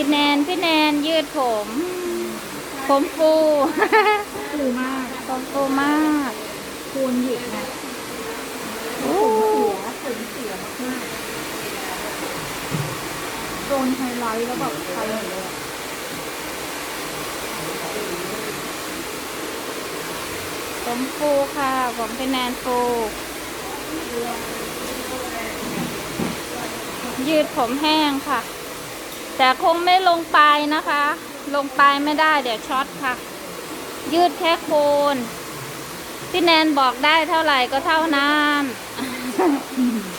พี่แนนพี่แนนยืดผม ผมฟูฟูมากผมฟูมากควรหยิกนะโอ้ผมเสียผมเสียมากๆโดนไฮไลท์แล้วแบบไปหมดเลยอะผมฟูค่ะ ผมพี่แนนฟูยืดผมแห้งค่ะ แต่คงไม่ลงปลายนะคะ ลงปลายไม่ได้เดี๋ยวช็อตค่ะ ยืดแค่โคนพี่แนนบอกได้เท่าไหร่ก็เท่านั้น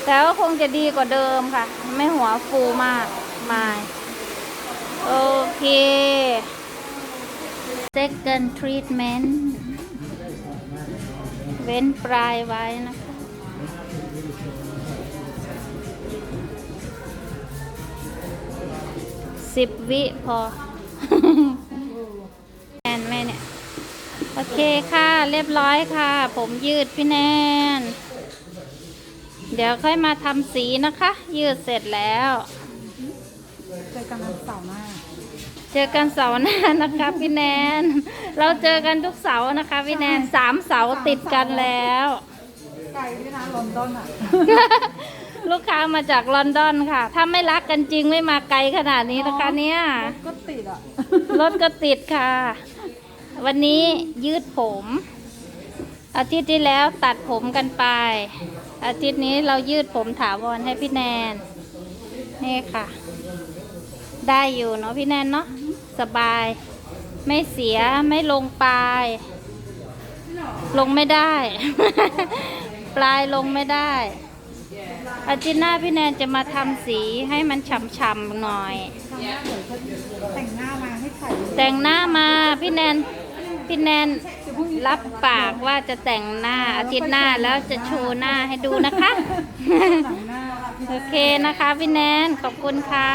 แต่ว่าคงจะดีกว่าเดิมค่ะ ไม่หัวฟูมากมายโอเค second treatment เว้นปลายไว้นะคะ สิบวิพอ แนนไหมเนี่ย โอเคค่ะ เรียบร้อยค่ะ ผมยืดพี่แนน เดี๋ยวค่อยมาทำสีนะคะ ยืดเสร็จแล้ว เจอกันวันเสาร์หน้า เจอกันเสาร์หน้านะคะพี่แนน เราเจอกันทุกเสาร์นะคะพี่แนนสามเสาร์ติดกันแล้ว ไกลด้วยนะลอนดอนอะ ลูกค้ามาจากลอนดอนค่ะ ถ้าไม่รักกันจริงไม่มาไกลขนาดนี้นะคะเนี่ย ก็ติดอะ รถก็ติดค่ะ วันนี้ยืดผม อาทิตย์ที่แล้วตัดผมกันไป อาทิตย์นี้เรายืดผมถาวรให้พี่แนน นี่ค่ะ ได้อยู่เนาะพี่แนนเนาะ สบาย ไม่เสียไม่ลงปลาย ลงไม่ได้ ปลายลงไม่ได้ อาทิตย์หน้าพี่แนนจะมาทำสีให้มันฉ่ำๆหน่อยทำหน้าเหมือนคนแต่งหน้ามาให้ใส่แต่งหน้ามาพี่แนนพี่แนนรับปากว่าจะแต่งหน้าอาทิตย์หน้าแล้วจะโชว์หน้าให้ดูนะคะหนังหน้าโอเคนะคะพี่แนนขอบคุณค่ะ